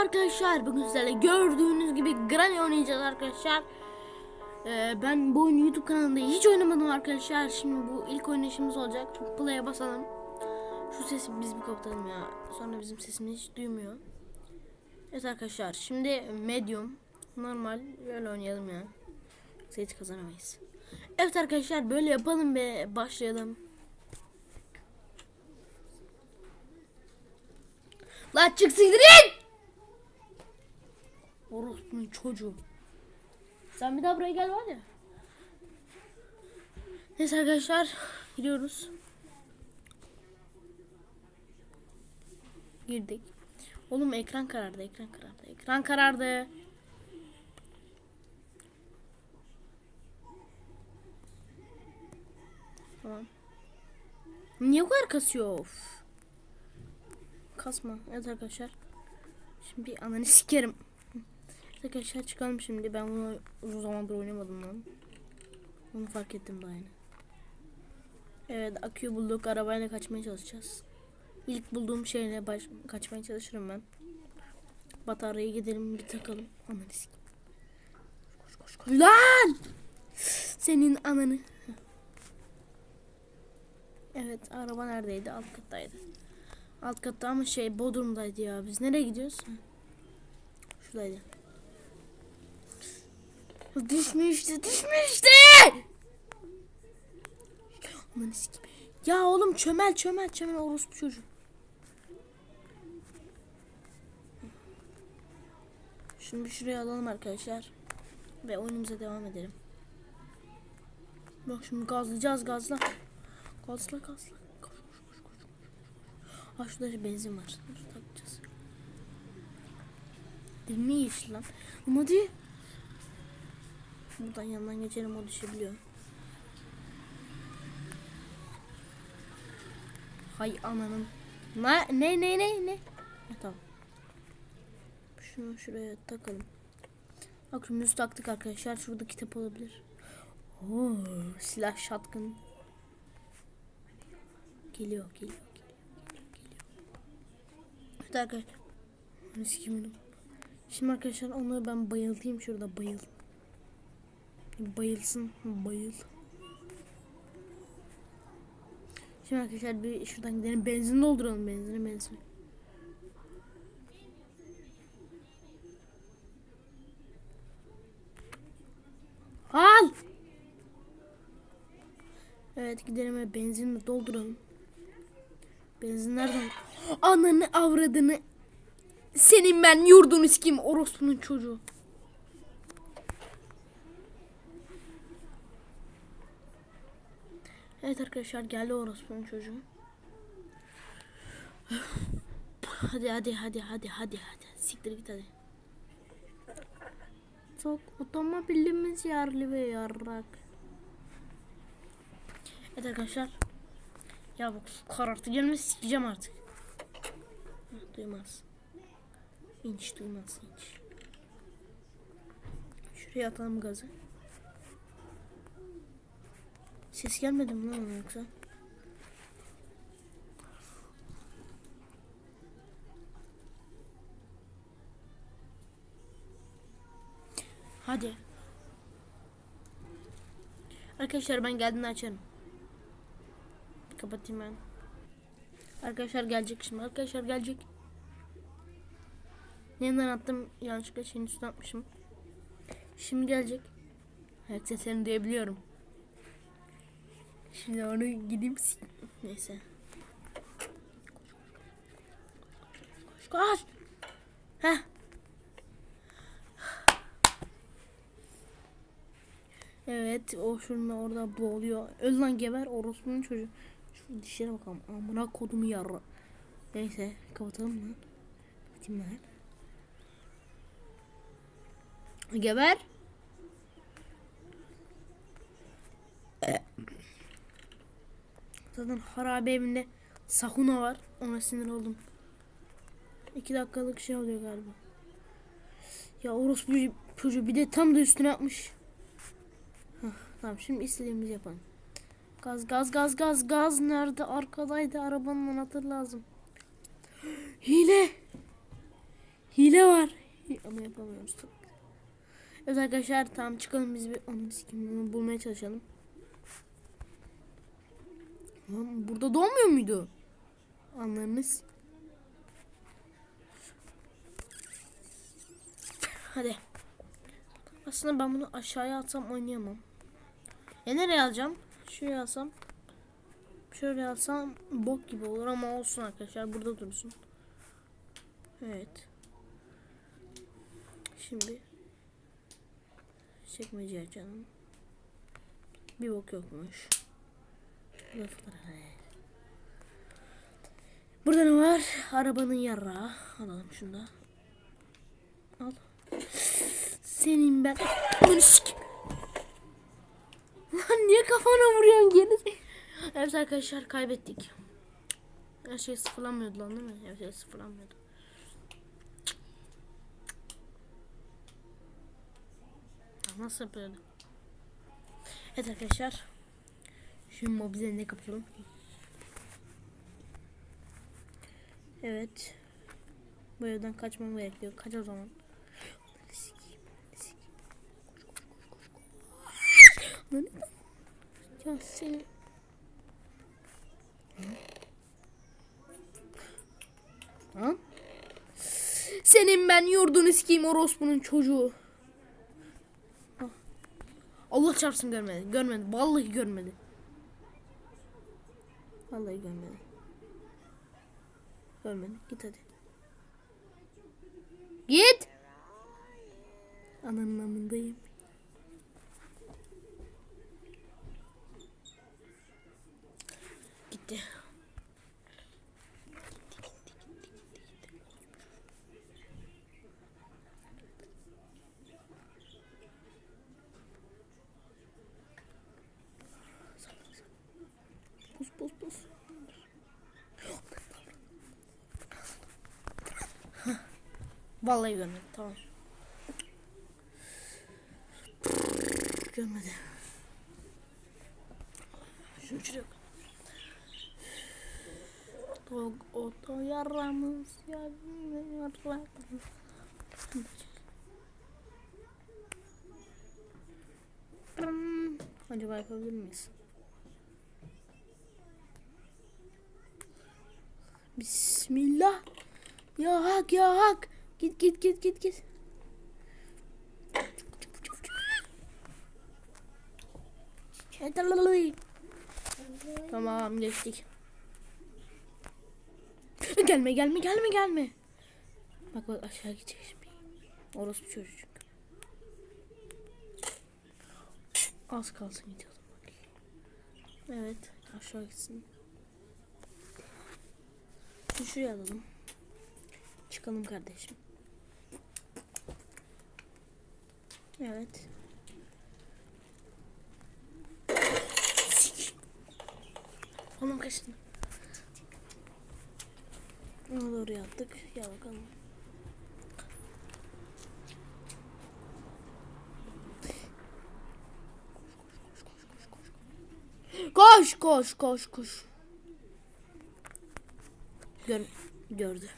arkadaşlar. Bugün sizlerle gördüğünüz gibi Granny oynayacağız arkadaşlar. Ee, ben bu oyunu YouTube kanalında hiç oynamadım arkadaşlar. Şimdi bu ilk oynayışımız olacak. Play'e basalım. Şu sesi biz bir kapatalım ya. Sonra bizim sesimizi hiç duymuyor. Evet arkadaşlar. Şimdi medium. Normal. Böyle oynayalım ya. Yoksa kazanamayız. Evet arkadaşlar böyle yapalım ve başlayalım. La çık siktirin! Orospu'nun çocuğu. Sen bir daha buraya gel var ya. Neyse arkadaşlar gidiyoruz. Girdik. Oğlum ekran karardı, ekran karardı, ekran karardı. Tamam. Niye bu kadar kasıyor? Of. Kasma. Evet arkadaşlar. Şimdi bir ananı sikerim. Evet arkadaşlar çıkalım şimdi. Ben bunu uzun zamandır oynamadım lan. Onu fark ettim daha yeni. Evet aküyü bulduk. Arabayla kaçmaya çalışacağız. İlk bulduğum şeyle baş kaçmaya çalışırım ben. Bataryaya gidelim bir takalım. Ananı sikeyim. Koş koş koş. Lan! Senin ananı. Evet araba neredeydi? Alt kattaydı. Alt katta ama şey Bodrum'daydı ya. Biz nereye gidiyoruz? Şuradaydı. Düşmüştü, düşmüştü. Aman sikim. Ya oğlum çömel çömel çömel orospu çocuğu. Şimdi bir şuraya alalım arkadaşlar. Ve oyunumuza devam edelim. Bak şimdi gazlayacağız gazla. Gazla gazla. Koş koş koş. Ha şurada benzin var. Dur takacağız. Dil mi yeşil lan? Ama hadi. Buradan yandan geçelim o düşebiliyor. Hay ananın. Ne ne ne ne ne? Ha, tamam. Şunu şuraya takalım. Aklımızı taktık arkadaşlar. Şurada kitap olabilir. Oo, silah shotgun. Geliyor, geliyor, geliyor, geliyor. Evet arkadaşlar. Onu sikimirim. Şimdi arkadaşlar onları ben bayıltayım şurada bayıl. Bayılsın, bayıl. Şimdi arkadaşlar bir şuradan gidelim benzin dolduralım benzini benzin. Al. Evet gidelim ve benzinle dolduralım. Benzin nereden? Ananı avradını. Senin ben yurdunu sikeyim orospunun çocuğu. Evet arkadaşlar geldi orospunun çocuğu. Hadi hadi hadi hadi hadi hadi. Siktir git hadi. Çok otomobilimiz yerli ve yarrak. Evet arkadaşlar. Ya bu karartı gelme sikeceğim artık. Duymaz. İnç duymaz inç. Şuraya atalım gazı. Ses gelmedi mi lan yoksa? Hadi. Arkadaşlar ben geldiğinde açarım. Kapatayım ben. Arkadaşlar gelecek şimdi. Arkadaşlar gelecek. Yeniden attım. Yanlışlıkla şeyin üstüne atmışım. Şimdi gelecek. Evet seslerini duyabiliyorum. Şimdi onu gideyim Neyse. Koş koş. Heh. Evet o şunun orada boğuluyor. Öl geber orospunun çocuğu. Şu dişlere bakalım. Amına kodumu yarra. Neyse kapatalım lan. Kapatayım lan. Geber. Zaten harabe evinde sahuna var. Ona sinir oldum. İki dakikalık şey oluyor galiba. Ya orospu çocuğu bir de tam da üstüne atmış. Hah, tamam şimdi istediğimizi yapalım. Gaz gaz gaz gaz gaz nerede? Arkadaydı arabanın anahtarı lazım. Hile. Hile var. Ama yapamıyoruz. Evet arkadaşlar tamam çıkalım biz bir sikimini bulmaya çalışalım. Lan burada doğmuyor muydu? Anlarınız. Hadi. Aslında ben bunu aşağıya atsam oynayamam. E nereye alacağım? Şuraya alsam. Şöyle alsam bok gibi olur ama olsun arkadaşlar burada dursun. Evet. Şimdi çekmece açalım. Bir bok yokmuş. Raflara. Burada ne var? Arabanın yarağı. Alalım şunu da. Al. Senin ben. Bunu. Lan niye kafana vuruyorsun geri? Evet arkadaşlar kaybettik. Her şey sıfırlanmıyordu lan değil mi? Her şey sıfırlanmıyordu. Nasıl yapıyordu? Evet arkadaşlar. Şimdi mobilden ne kapatalım? Evet. Bu evden kaçmam gerekiyor. Kaç o zaman. Lan Ya seni... Ha? Senin ben yurdunu sikeyim orospunun çocuğu. Ah. Allah çarpsın görmedi. Görmedi. Vallahi görmedi. Vallahi görmedi. Görmedi. Git hadi. Git. Ananın amındayım. Vallahi görmedi. Tamam. Görmedi. Şu çocuk. Dog oto yaramız yaramız. Acaba yapabilir miyiz? Bismillah. Ya hak ya hak. Git git git git git. Tamam geçtik. Gelme gelme gelme gelme. Bak bak aşağı gidecek şimdi. Orası bir çocuk. Az kalsın gidiyordum. Evet aşağı gitsin. Şuraya alalım. Çıkalım kardeşim. Evet. Tamam kaçtım. Ona doğru yattık. Ya bakalım. Koş koş koş koş. Gör, gördü.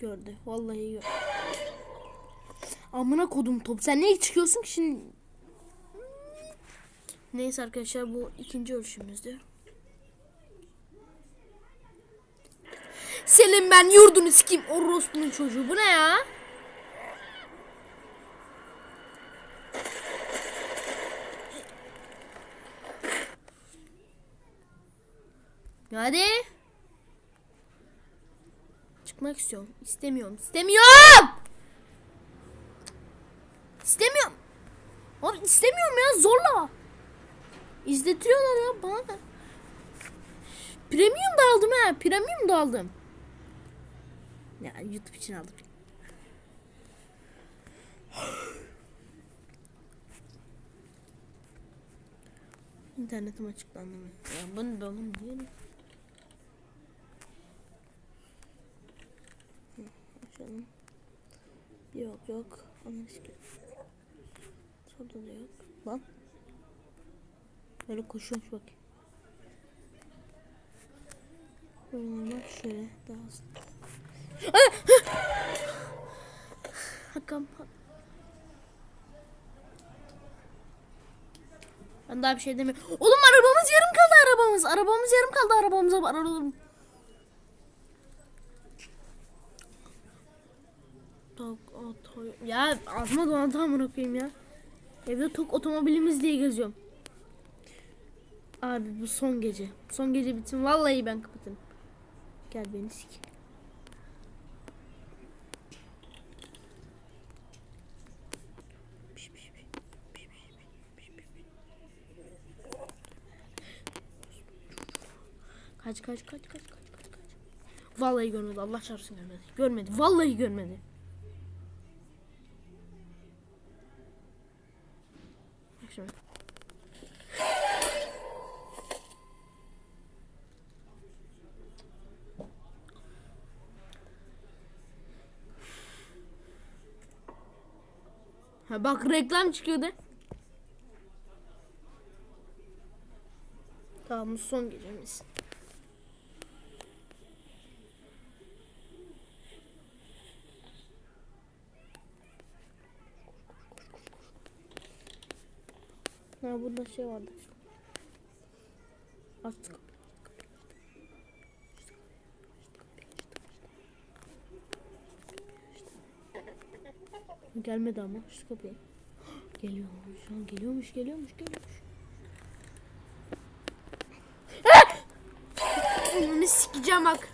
Gördü. Vallahi gördü. Amına kodum top. Sen niye çıkıyorsun ki şimdi? Neyse arkadaşlar bu ikinci ölçümüzdü. Senin ben yurdunu sikeyim orospunun çocuğu. Bu ne ya? Hadi. Çıkmak istiyorum. İstemiyorum. İstemiyorum. Abi istemiyorum ya zorla. İzletiyorlar ya bana. Premium da aldım ha. Premium da aldım. Ya YouTube için aldım. İnternetim açıklandı mı? Ya bunu da oğlum Açalım. Yok yok. Ananı yok. Lan. Böyle koşuyormuş bak. Böyle normal şöyle daha hızlı. Hakkım. Ben daha bir şey demiyorum. Oğlum arabamız yarım kaldı arabamız. Arabamız yarım kaldı arabamıza aralım. Ya ağzıma dolandı amına koyayım ya. Evde tok otomobilimiz diye geziyorum. Abi bu son gece. Son gece bitsin. Vallahi ben kapatırım. Gel beni sik. Kaç kaç kaç kaç kaç kaç kaç. Vallahi görmedi. Allah çarpsın görmedi. Görmedi. Vallahi görmedi. Bak şimdi. Ha bak reklam çıkıyordu. Tamam bu son gecemiz. Ha burada şey vardı. Açtık. Gelmedi ama şu kapıyı. Geliyormuş, şu an geliyormuş, geliyormuş, geliyormuş. Onu sikeceğim bak.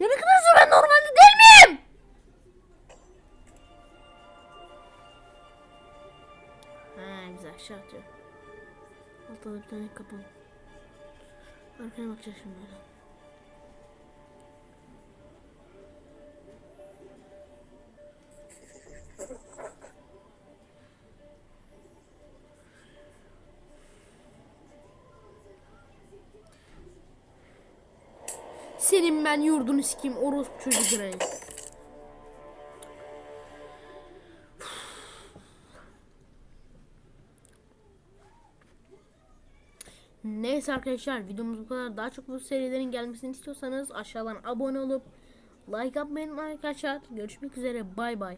Ya ne kadar zor ben normalde değil miyim? Ha güzel aşağı atıyor. Altta da bir tane kapı. Arkaya bakacağız şimdi. Senin ben yurdunu sikeyim orospu çocuğu Granny. Neyse arkadaşlar videomuz bu kadar. Daha çok bu serilerin gelmesini istiyorsanız aşağıdan abone olup like atmayı unutmayın arkadaşlar. Görüşmek üzere bay bay.